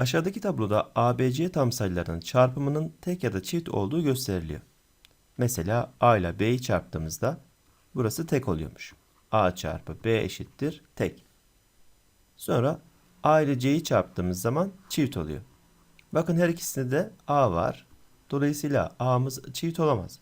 Aşağıdaki tabloda ABC tam sayılarının çarpımının tek ya da çift olduğu gösteriliyor. Mesela A ile B'yi çarptığımızda burası tek oluyormuş. A çarpı B eşittir tek. Sonra A ile C'yi çarptığımız zaman çift oluyor. Bakın her ikisinde de A var. Dolayısıyla A'mız çift olamaz.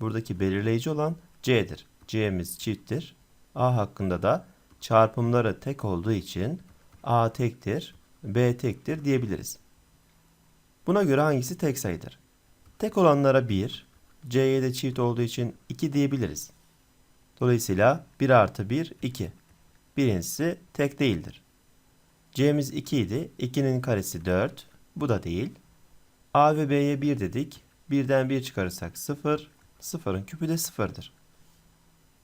Buradaki belirleyici olan C'dir. C'miz çifttir. A hakkında da çarpımları tek olduğu için A tektir, B tektir diyebiliriz. Buna göre hangisi tek sayıdır? Tek olanlara 1, C'ye de çift olduğu için 2 diyebiliriz. Dolayısıyla 1 artı 1, 2. Birincisi tek değildir. C'miz 2 idi. 2'nin karesi 4. Bu da değil. A ve B'ye 1 dedik. 1'den 1 çıkarırsak 0. 0'ın küpü de 0'dır.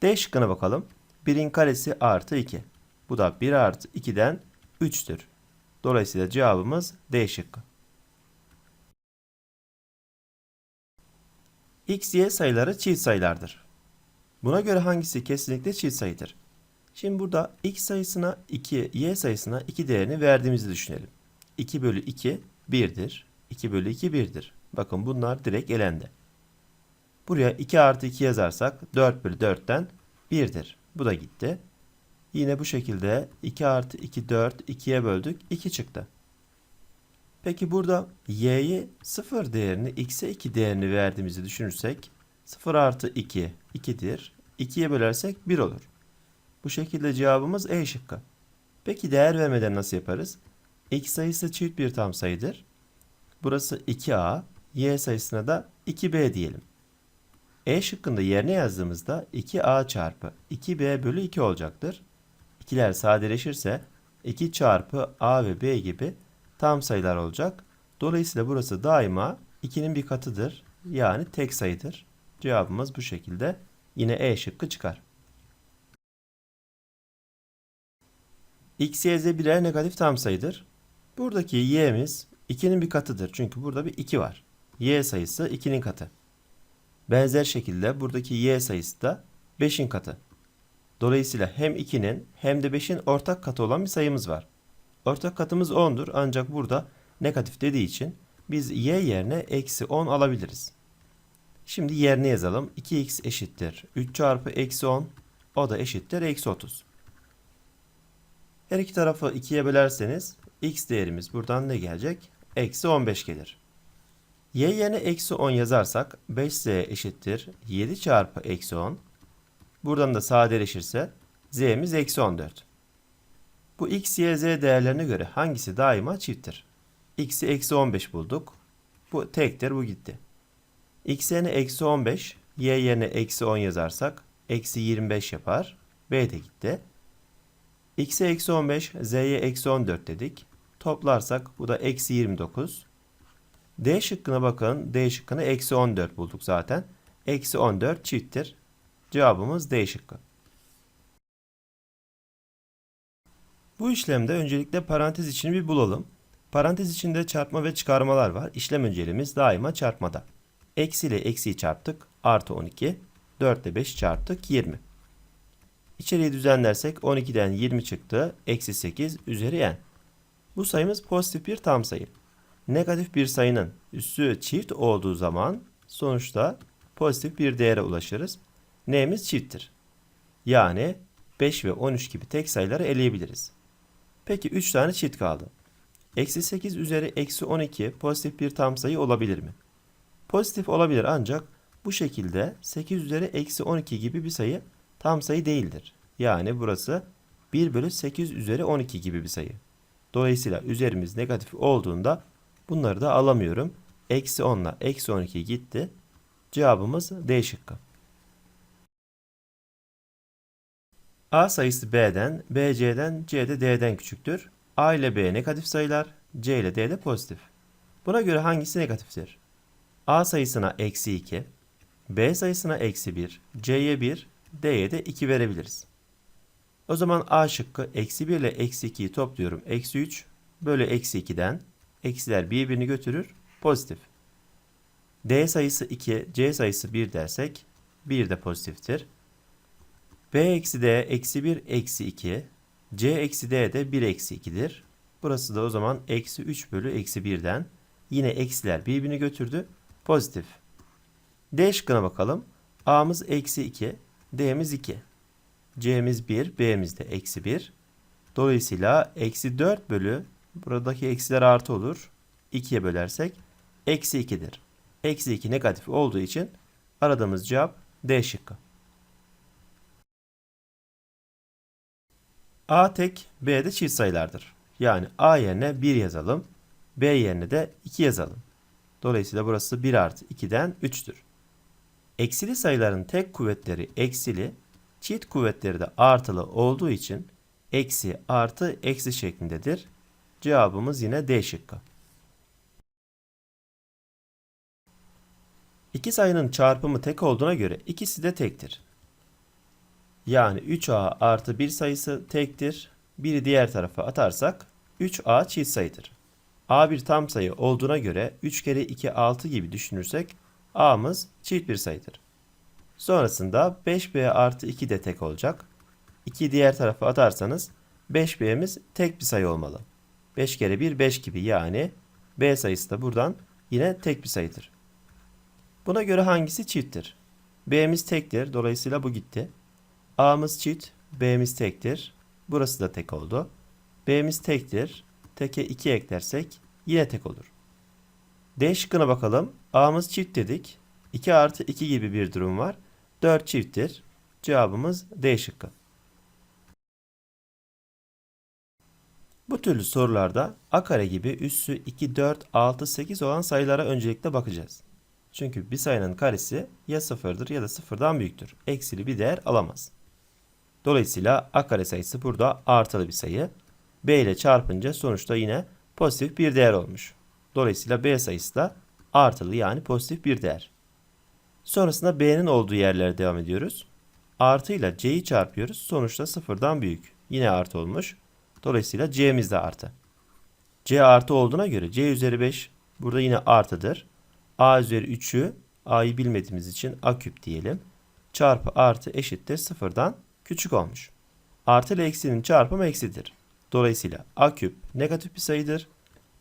D şıkkına bakalım. 1'in karesi artı 2. Bu da 1 artı 2'den 3'tür. Dolayısıyla cevabımız D şıkkı. X, Y sayıları çift sayılardır. Buna göre hangisi kesinlikle çift sayıdır? Şimdi burada x sayısına 2, y sayısına 2 değerini verdiğimizi düşünelim. 2 bölü 2 1'dir. 2 bölü 2 1'dir. Bakın bunlar direkt elendi. Buraya 2 artı 2 yazarsak 4 bölü 4'ten 1'dir. Bu da gitti. Yine bu şekilde 2 artı 2 4 2'ye böldük 2 çıktı. Peki burada y'ye 0 değerini x'e 2 değerini verdiğimizi düşünürsek 0 artı 2 2'dir. 2'ye bölersek 1 olur. Bu şekilde cevabımız E şıkkı. Peki değer vermeden nasıl yaparız? X sayısı çift bir tam sayıdır. Burası 2A, Y sayısına da 2B diyelim. E şıkkında yerine yazdığımızda 2A çarpı 2B bölü 2 olacaktır. İkiler sadeleşirse 2 çarpı A ve B gibi tam sayılar olacak. Dolayısıyla burası daima 2'nin bir katıdır. Yani tek sayıdır. Cevabımız bu şekilde. Yine E şıkkı çıkar. X, Y, Z birer negatif tam sayıdır. Buradaki y'miz 2'nin bir katıdır. Çünkü burada bir 2 var. Y sayısı 2'nin katı. Benzer şekilde buradaki y sayısı da 5'in katı. Dolayısıyla hem 2'nin hem de 5'in ortak katı olan bir sayımız var. Ortak katımız 10'dur ancak burada negatif dediği için biz y yerine eksi 10 alabiliriz. Şimdi yerine yazalım. 2x eşittir. 3 çarpı eksi 10 o da eşittir eksi 30. Her iki tarafı 2'ye bölerseniz x değerimiz buradan ne gelecek? Eksi 15 gelir. y yerine eksi 10 yazarsak 5z eşittir 7 çarpı eksi 10. Buradan da sadeleşirse z'miz eksi 14. Bu x, y, z değerlerine göre hangisi daima çifttir? x'i eksi 15 bulduk. Bu tektir bu gitti. x yerine eksi 15, y yerine eksi 10 yazarsak eksi 25 yapar. b de gitti. x'e eksi 15, z'ye eksi 14 dedik. Toplarsak bu da eksi 29. D şıkkına bakın. D şıkkını eksi 14 bulduk zaten. Eksi 14 çifttir. Cevabımız D şıkkı. Bu işlemde öncelikle parantez içini bir bulalım. Parantez içinde çarpma ve çıkarmalar var. İşlem önceliğimiz daima çarpmada. Eksi ile eksiyi çarptık. Artı 12. 4 ile 5 çarptık. 20. İçeriği düzenlersek 12'den 20 çıktı. Eksi 8 üzeri n. Bu sayımız pozitif bir tam sayı. Negatif bir sayının üssü çift olduğu zaman sonuçta pozitif bir değere ulaşırız. N'miz çifttir. Yani 5 ve 13 gibi tek sayıları eleyebiliriz. Peki 3 tane çift kaldı. Eksi 8 üzeri eksi 12 pozitif bir tam sayı olabilir mi? Pozitif olabilir ancak bu şekilde 8 üzeri eksi 12 gibi bir sayı tam sayı değildir. Yani burası 1 bölü 8 üzeri 12 gibi bir sayı. Dolayısıyla üzerimiz negatif olduğunda bunları da alamıyorum. Eksi 10 ile eksi 12 gitti. Cevabımız D şıkkı. A sayısı B'den, B C'den, C de D'den küçüktür. A ile B negatif sayılar, C ile D de pozitif. Buna göre hangisi negatiftir? A sayısına eksi 2, B sayısına eksi 1, C'ye 1, D'ye de 2 verebiliriz. O zaman A şıkkı eksi 1 ile eksi 2'yi topluyorum. Eksi 3 bölü eksi 2'den eksiler birbirini götürür. Pozitif. D sayısı 2, C sayısı 1 dersek 1 de pozitiftir. B eksi D eksi 1 eksi 2, C eksi D de 1 eksi 2'dir. Burası da o zaman eksi 3 bölü eksi 1'den. Yine eksiler birbirini götürdü. Pozitif. D şıkkına bakalım. A'mız eksi 2. D'miz 2. C'miz 1. B'miz de eksi 1. Dolayısıyla eksi 4 bölü buradaki eksiler artı olur. 2'ye bölersek eksi 2'dir. Eksi 2 negatif olduğu için aradığımız cevap D şıkkı. A tek, B de çift sayılardır. Yani A yerine 1 yazalım. B yerine de 2 yazalım. Dolayısıyla burası 1 artı 2'den 3'tür. Eksili sayıların tek kuvvetleri eksili, çift kuvvetleri de artılı olduğu için eksi artı eksi şeklindedir. Cevabımız yine D şıkkı. İki sayının çarpımı tek olduğuna göre ikisi de tektir. Yani 3a artı 1 sayısı tektir. Biri diğer tarafa atarsak 3a çift sayıdır. a bir tam sayı olduğuna göre 3 kere 2 6 gibi düşünürsek a'mız çift bir sayıdır. Sonrasında 5b artı 2 de tek olacak. 2 diğer tarafa atarsanız 5b'miz tek bir sayı olmalı. 5 kere 1 5 gibi yani b sayısı da buradan yine tek bir sayıdır. Buna göre hangisi çifttir? b'miz tektir dolayısıyla bu gitti. A'mız çift, B'miz tektir. Burası da tek oldu. B'miz tektir. Teke 2 eklersek yine tek olur. D şıkkına bakalım. A'mız çift dedik. 2 artı 2 gibi bir durum var. 4 çifttir. Cevabımız D şıkkı. Bu türlü sorularda a kare gibi üssü 2, 4, 6, 8 olan sayılara öncelikle bakacağız. Çünkü bir sayının karesi ya sıfırdır ya da sıfırdan büyüktür. Eksili bir değer alamaz. Dolayısıyla a kare sayısı burada artılı bir sayı. b ile çarpınca sonuçta yine pozitif bir değer olmuş. Dolayısıyla b sayısı da artılı yani pozitif bir değer. Sonrasında b'nin olduğu yerlere devam ediyoruz. Artı ile c'yi çarpıyoruz. Sonuçta sıfırdan büyük. Yine artı olmuş. Dolayısıyla c'miz de artı. c artı olduğuna göre c üzeri 5 burada yine artıdır. a üzeri 3'ü a'yı bilmediğimiz için a küp diyelim. Çarpı artı eşittir sıfırdan küçük olmuş. Artı ile eksinin çarpımı eksidir. Dolayısıyla a küp negatif bir sayıdır.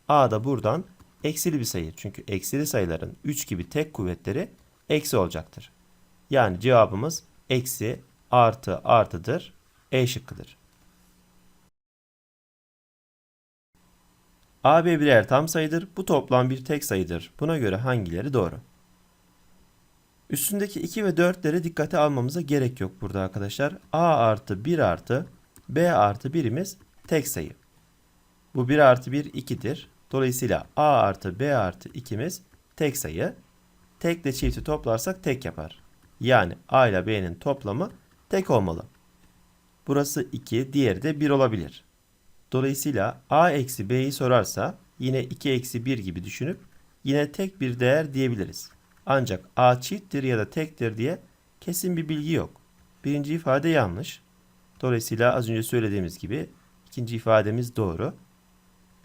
a da buradan eksili bir sayı. Çünkü eksili sayıların 3 gibi tek kuvvetleri eksi olacaktır. Yani cevabımız eksi artı artıdır. E şıkkıdır. AB birer tam sayıdır. Bu toplam bir tek sayıdır. Buna göre hangileri doğru? Üstündeki 2 ve 4'leri dikkate almamıza gerek yok burada arkadaşlar. A artı 1 artı B artı 1'imiz tek sayı. Bu 1 artı 1 2'dir. Dolayısıyla A artı B artı 2'miz tek sayı. Tek ile çifti toplarsak tek yapar. Yani A ile B'nin toplamı tek olmalı. Burası 2, diğeri de 1 olabilir. Dolayısıyla A eksi B'yi sorarsa yine 2 eksi 1 gibi düşünüp yine tek bir değer diyebiliriz. Ancak A çifttir ya da tektir diye kesin bir bilgi yok. Birinci ifade yanlış. Dolayısıyla az önce söylediğimiz gibi ikinci ifademiz doğru.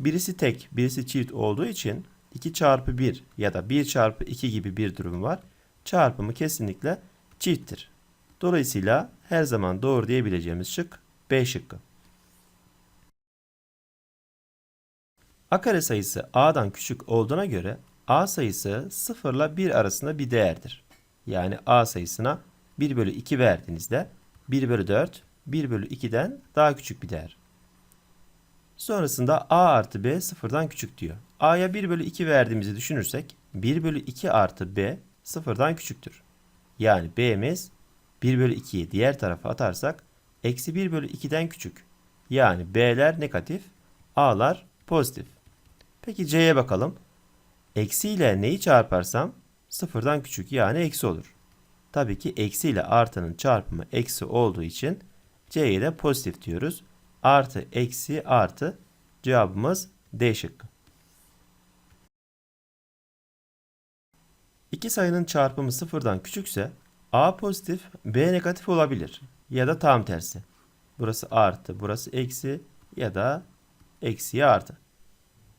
Birisi tek, birisi çift olduğu için 2 çarpı 1 ya da 1 çarpı 2 gibi bir durum var. Çarpımı kesinlikle çifttir. Dolayısıyla her zaman doğru diyebileceğimiz şık B şıkkı. A kare sayısı A'dan küçük olduğuna göre A sayısı 0 ile 1 arasında bir değerdir. Yani A sayısına 1 bölü 2 verdiğinizde 1 bölü 4 1 bölü 2'den daha küçük bir değer. Sonrasında A artı B sıfırdan küçük diyor. A'ya 1 bölü 2 verdiğimizi düşünürsek 1 bölü 2 artı B sıfırdan küçüktür. Yani B'miz 1 bölü 2'yi diğer tarafa atarsak eksi 1 bölü 2'den küçük. Yani B'ler negatif, A'lar pozitif. Peki C'ye bakalım. Eksi ile neyi çarparsam sıfırdan küçük yani eksi olur. Tabii ki eksi ile artının çarpımı eksi olduğu için C'ye de pozitif diyoruz. Artı eksi artı cevabımız D şıkkı. İki sayının çarpımı sıfırdan küçükse A pozitif, B negatif olabilir. Ya da tam tersi. Burası artı, burası eksi ya da eksiye artı.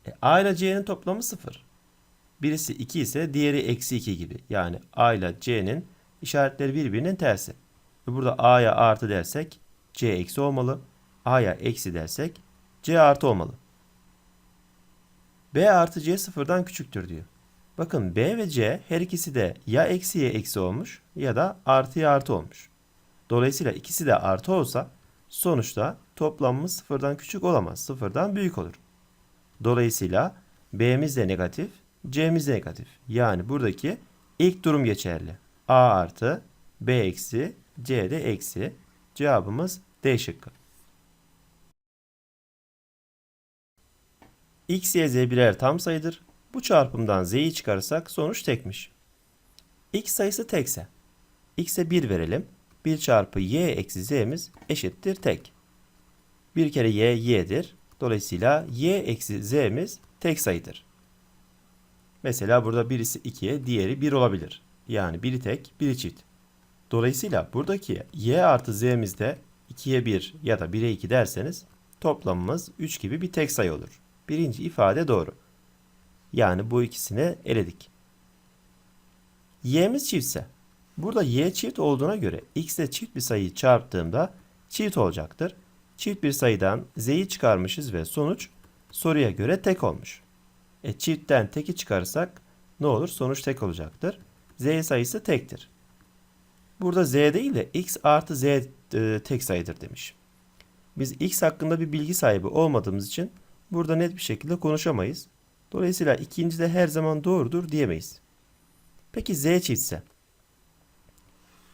E, A ile C'nin toplamı sıfır. Birisi 2 ise diğeri eksi 2 gibi. Yani A ile C'nin işaretleri birbirinin tersi. Ve burada A'ya artı dersek C eksi olmalı. A'ya eksi dersek C artı olmalı. B artı C sıfırdan küçüktür diyor. Bakın B ve C her ikisi de ya eksiye eksi olmuş ya da artıya artı olmuş. Dolayısıyla ikisi de artı olsa sonuçta toplamımız sıfırdan küçük olamaz. Sıfırdan büyük olur. Dolayısıyla B'miz de negatif, C'miz de negatif. Yani buradaki ilk durum geçerli. A artı, B eksi, C de eksi. Cevabımız D şıkkı. X, Y, Z birer tam sayıdır. Bu çarpımdan Z'yi çıkarırsak sonuç tekmiş. X sayısı tekse. X'e 1 verelim. 1 çarpı Y eksi Z'miz eşittir tek. Bir kere Y, Y'dir. Dolayısıyla Y eksi Z'miz tek sayıdır. Mesela burada birisi 2'ye, diğeri 1 olabilir. Yani biri tek, biri çift. Dolayısıyla buradaki Y artı Z'mizde 2'ye 1 ya da 1'e 2 derseniz toplamımız 3 gibi bir tek sayı olur. Birinci ifade doğru. Yani bu ikisini eledik. Y'miz çiftse burada Y çift olduğuna göre X ile çift bir sayıyı çarptığımda çift olacaktır. Çift bir sayıdan Z'yi çıkarmışız ve sonuç soruya göre tek olmuş. E çiftten teki çıkarırsak ne olur? Sonuç tek olacaktır. Z sayısı tektir. Burada Z değil de X artı Z e, tek sayıdır demiş. Biz X hakkında bir bilgi sahibi olmadığımız için burada net bir şekilde konuşamayız. Dolayısıyla ikinci de her zaman doğrudur diyemeyiz. Peki Z çiftse?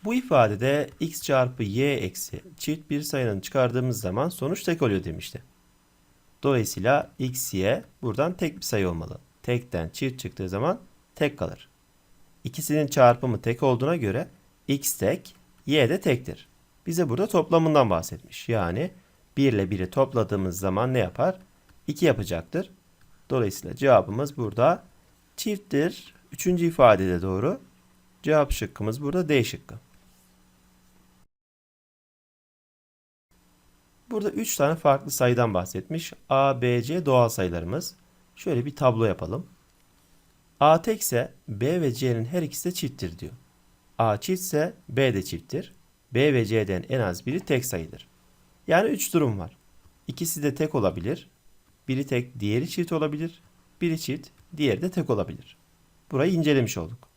Bu ifadede x çarpı y eksi çift bir sayının çıkardığımız zaman sonuç tek oluyor demişti. Dolayısıyla x, y buradan tek bir sayı olmalı. Tekten çift çıktığı zaman tek kalır. İkisinin çarpımı tek olduğuna göre x tek, y de tektir. Bize burada toplamından bahsetmiş. Yani 1 ile 1'i topladığımız zaman ne yapar? 2 yapacaktır. Dolayısıyla cevabımız burada çifttir. Üçüncü ifade de doğru. Cevap şıkkımız burada D şıkkı. Burada 3 tane farklı sayıdan bahsetmiş. A, B, C doğal sayılarımız. Şöyle bir tablo yapalım. A tekse B ve C'nin her ikisi de çifttir diyor. A çiftse B de çifttir. B ve C'den en az biri tek sayıdır. Yani 3 durum var. İkisi de tek olabilir. Biri tek, diğeri çift olabilir. Biri çift, diğeri de tek olabilir. Burayı incelemiş olduk.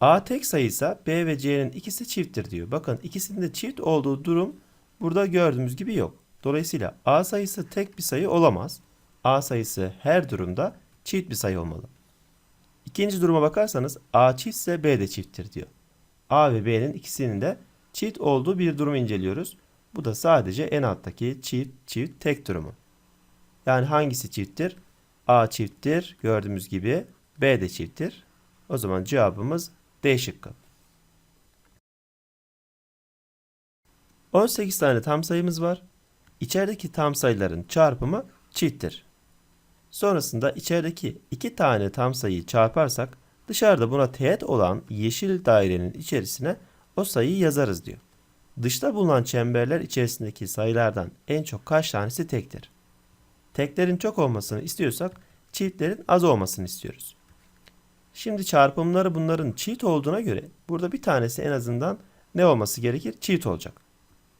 A tek sayıysa B ve C'nin ikisi çifttir diyor. Bakın ikisinin de çift olduğu durum burada gördüğümüz gibi yok. Dolayısıyla A sayısı tek bir sayı olamaz. A sayısı her durumda çift bir sayı olmalı. İkinci duruma bakarsanız A çiftse B de çifttir diyor. A ve B'nin ikisinin de çift olduğu bir durumu inceliyoruz. Bu da sadece en alttaki çift çift tek durumu. Yani hangisi çifttir? A çifttir gördüğümüz gibi B de çifttir. O zaman cevabımız D şıkkı. 18 tane tam sayımız var. İçerideki tam sayıların çarpımı çifttir. Sonrasında içerideki iki tane tam sayıyı çarparsak dışarıda buna teğet olan yeşil dairenin içerisine o sayıyı yazarız diyor. Dışta bulunan çemberler içerisindeki sayılardan en çok kaç tanesi tektir? Teklerin çok olmasını istiyorsak çiftlerin az olmasını istiyoruz. Şimdi çarpımları bunların çift olduğuna göre burada bir tanesi en azından ne olması gerekir? Çift olacak.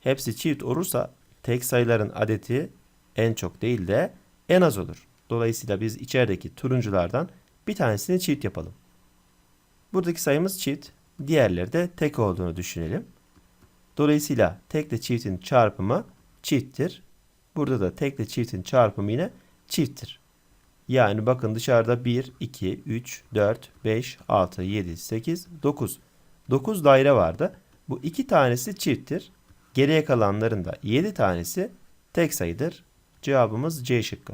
Hepsi çift olursa tek sayıların adeti en çok değil de en az olur. Dolayısıyla biz içerideki turunculardan bir tanesini çift yapalım. Buradaki sayımız çift, diğerleri de tek olduğunu düşünelim. Dolayısıyla tekle çiftin çarpımı çifttir. Burada da tekle çiftin çarpımı yine çifttir. Yani bakın dışarıda 1, 2, 3, 4, 5, 6, 7, 8, 9. 9 daire vardı. Bu iki tanesi çifttir. Geriye kalanların da 7 tanesi tek sayıdır. Cevabımız C şıkkı.